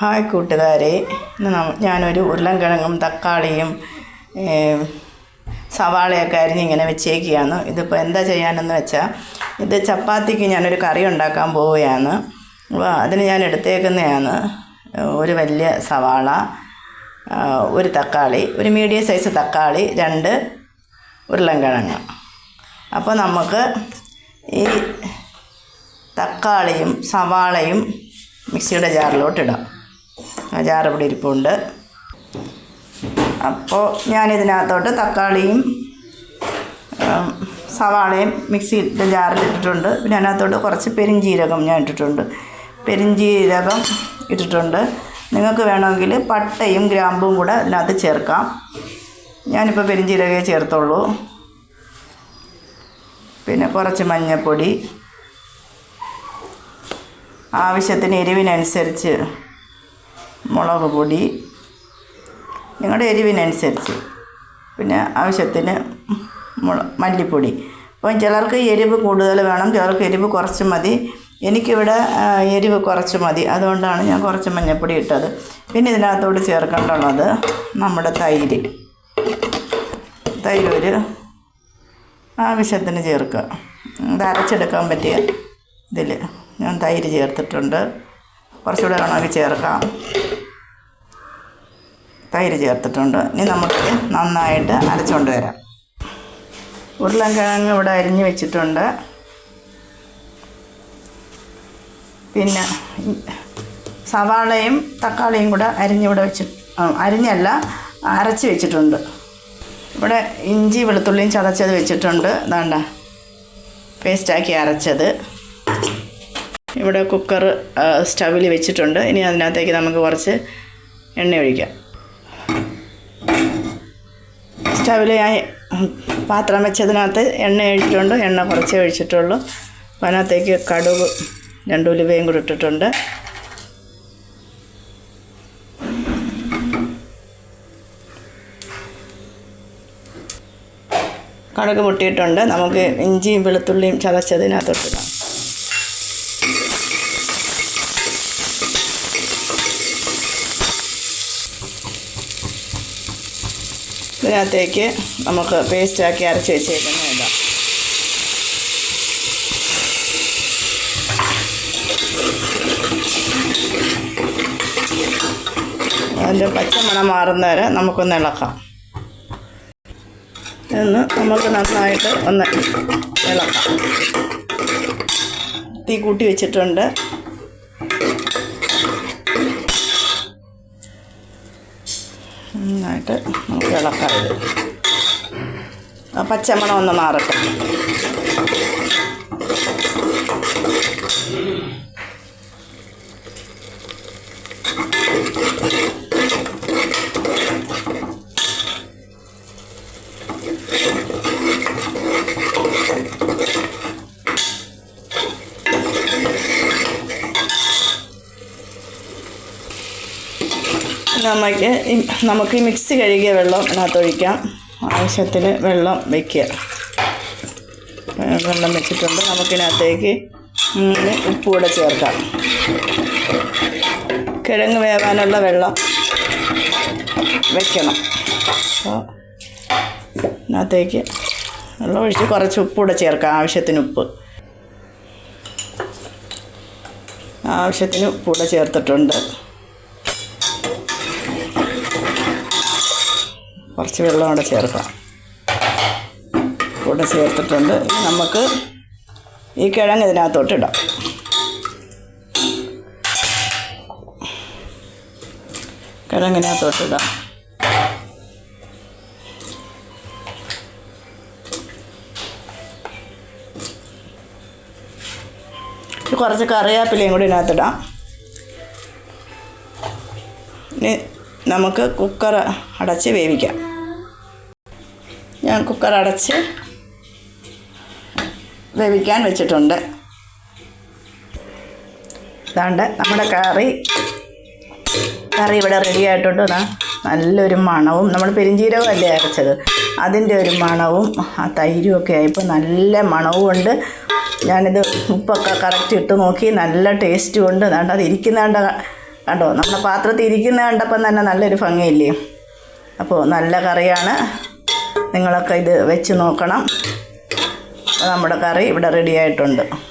Hi കൂട്ടുകാരെ. ഇന്ന് ഞാനൊരു ഉരുളൻകിഴങ്ങും തക്കാളിയും സവാളയൊക്കെ അരിഞ്ഞ് ഇങ്ങനെ വെച്ചേക്കുകയാണ്. ഇതിപ്പോൾ എന്താ ചെയ്യാനെന്ന് വെച്ചാൽ ഇത് ചപ്പാത്തിക്ക് ഞാനൊരു കറി ഉണ്ടാക്കാൻ പോവുകയാണ്. അപ്പോൾ അതിന് ഞാൻ എടുത്തേക്കുന്നതാണ് ഒരു വലിയ സവാള ഒരു തക്കാളി ഒരു മീഡിയം സൈസ് തക്കാളി രണ്ട് ഉരുളൻകിഴങ്ങ്. അപ്പോൾ നമുക്ക് ഈ തക്കാളിയും സവാളയും മിക്സിയുടെ ജാറിലോട്ട് ജാർ ഇവിടെ ഇരിപ്പുണ്ട്. അപ്പോൾ ഞാനിതിനകത്തോട്ട് തക്കാളിയും സവാളയും മിക്സിയുടെ ജാറിൽ ഇട്ടിട്ടുണ്ട്. പിന്നെ അതിനകത്തോട്ട് കുറച്ച് പെരിഞ്ജീരകം ഞാൻ ഇട്ടിട്ടുണ്ട്. പെരിഞ്ജീരകം ഇട്ടിട്ടുണ്ട്. നിങ്ങൾക്ക് വേണമെങ്കിൽ പട്ടയും ഗ്രാമ്പും കൂടെ അതിനകത്ത് ചേർക്കാം. ഞാനിപ്പോൾ പെരിഞ്ചീരകേ ചേർത്തുള്ളൂ. പിന്നെ കുറച്ച് മഞ്ഞൾപ്പൊടി ആവശ്യത്തിന് എരിവിനനുസരിച്ച് മുളക് പൊടി നിങ്ങളുടെ എരിവിനനുസരിച്ച്. പിന്നെ ആവശ്യത്തിന് മുള മല്ലിപ്പൊടി. അപ്പം ചിലർക്ക് എരിവ് കൂടുതൽ വേണം ചിലർക്ക് എരിവ് കുറച്ച് മതി. എനിക്കിവിടെ എരിവ് കുറച്ച് മതി. അതുകൊണ്ടാണ് ഞാൻ കുറച്ച് മഞ്ഞൾപ്പൊടി ഇട്ടത്. പിന്നെ ഇതിനകത്തോട് ചേർക്കേണ്ടുള്ളത് നമ്മുടെ തൈര്. തൈര് ഒരു ആവശ്യത്തിന് ചേർക്കുക. ഇത് അരച്ചെടുക്കാൻ പറ്റിയ ഇതിൽ ഞാൻ തൈര് ചേർത്തിട്ടുണ്ട്. കുറച്ചുകൂടെ വേണമെങ്കിൽ ചേർക്കാം. തൈര് ചേർത്തിട്ടുണ്ട്. ഇനി നമുക്ക് നന്നായിട്ട് അരച്ചുകൊണ്ട് വരാം. ഉരുളൻകിഴങ്ങ് ഇവിടെ അരിഞ്ഞ് വെച്ചിട്ടുണ്ട്. പിന്നെ സവാളയും തക്കാളിയും കൂടെ അരിഞ്ഞിവിടെ വെച്ച് അരിഞ്ഞല്ല അരച്ച് വെച്ചിട്ടുണ്ട്. ഇവിടെ ഇഞ്ചി വെളുത്തുള്ളിയും ചതച്ചത് വെച്ചിട്ടുണ്ട്. അതാണ്ട പേസ്റ്റാക്കി അരച്ചത്. ഇവിടെ കുക്കർ സ്റ്റവിൽ വെച്ചിട്ടുണ്ട്. ഇനി അതിനകത്തേക്ക് നമുക്ക് കുറച്ച് എണ്ണ ഒഴിക്കാം. സ്റ്റവിൽ ഞാൻ പാത്രം വെച്ചതിനകത്ത് എണ്ണ ഒഴിച്ചിട്ടുണ്ട്. എണ്ണ കുറച്ചേ ഒഴിച്ചിട്ടുള്ളൂ. അപ്പോൾ അതിനകത്തേക്ക് കടുക് രണ്ട് ഉലുവയും കൂടി ഇട്ടിട്ടുണ്ട്. കടുക് പൊട്ടിയിട്ടുണ്ട്. നമുക്ക് ഇഞ്ചിയും വെളുത്തുള്ളിയും ചതച്ചതിനകത്തോട്ടിടാം ഇതിനകത്തേക്ക് നമുക്ക് പേസ്റ്റാക്കി അരച്ച് വെച്ചേക്കുന്ന ഇടാം അതിന്റെ പച്ചമണം മാറുന്നവരെ നമുക്കൊന്ന് ഇളക്കാം. എന്ന് നമുക്ക് നന്നായിട്ട് ഒന്ന് ഇളക്കാം. തീ കൂട്ടി വെച്ചിട്ടുണ്ട്. നന്നായിട്ട് നമുക്ക് ഇളക്കാം ആ പച്ചമണം ഒന്ന് മാറട്ടെ. നമുക്ക് നമുക്ക് മിക്സി കഴുകിയ വെള്ളം ഇതിനകത്തൊഴിക്കാം ആവശ്യത്തിന് വെള്ളം വയ്ക്കുക വെള്ളം വെച്ചിട്ടുണ്ട്. നമുക്കിനകത്തേക്ക് മൂന്ന് ഉപ്പ് കൂടെ ചേർക്കാം. കിഴങ്ങ് വേവാനുള്ള വെള്ളം വെക്കണം. അപ്പോൾ ഇതിനകത്തേക്ക് വെള്ളം ഒഴിച്ച് കുറച്ച് ഉപ്പ് കൂടെ ചേർക്കാം. ആവശ്യത്തിന് ഉപ്പ്. ആവശ്യത്തിന് ഉപ്പ് കൂടെ ചേർത്തിട്ടുണ്ട്. കുറച്ച് വെള്ളം കൂടെ ചേർക്കാം. കൂടെ ചേർത്തിട്ടുണ്ട്. നമുക്ക് ഈ കിഴങ്ങ് ഇതിനകത്തോട്ട് ഇടാം. കിഴങ്ങിനകത്തോട്ട് ഇടാം. കുറച്ച് കറിവേപ്പിലയും കൂടി ഇതിനകത്തിടാം ഇനി നമുക്ക് കുക്കർ അടച്ച് വേവിക്കാം. ഞാൻ കുക്കർ അടച്ച് വേവിക്കാൻ വെച്ചിട്ടുണ്ട്. ഇതാണ്ട് നമ്മുടെ കറി. കറി ഇവിടെ റെഡി ആയിട്ടുണ്ട്. ഇതാ നല്ലൊരു മണവും നമ്മൾ പെരിഞ്ചീരകം അല്ലേ അരച്ചത്? അതിന്റെ ഒരു മണവും ആ തൈരും ഒക്കെ ആയപ്പോൾ നല്ല മണവും ഉണ്ട്. ഞാനിത് ഉപ്പൊക്കെ കറക്റ്റ് ഇട്ട് നോക്കി നല്ല ടേസ്റ്റും ഉണ്ട്. അതാണ്ട് അത് ഇരിക്കുന്നാണ്ട് കണ്ടോ? നമ്മുടെ പാത്രത്തിൽ ഇരിക്കുന്ന കണ്ടപ്പം തന്നെ നല്ലൊരു ഭംഗിയില്ലേ? അപ്പോൾ നല്ല കറിയാണ്. നിങ്ങളൊക്കെ ഇത് വെച്ച് നോക്കണം. നമ്മുടെ കറി ഇവിടെ റെഡി ആയിട്ടുണ്ട്.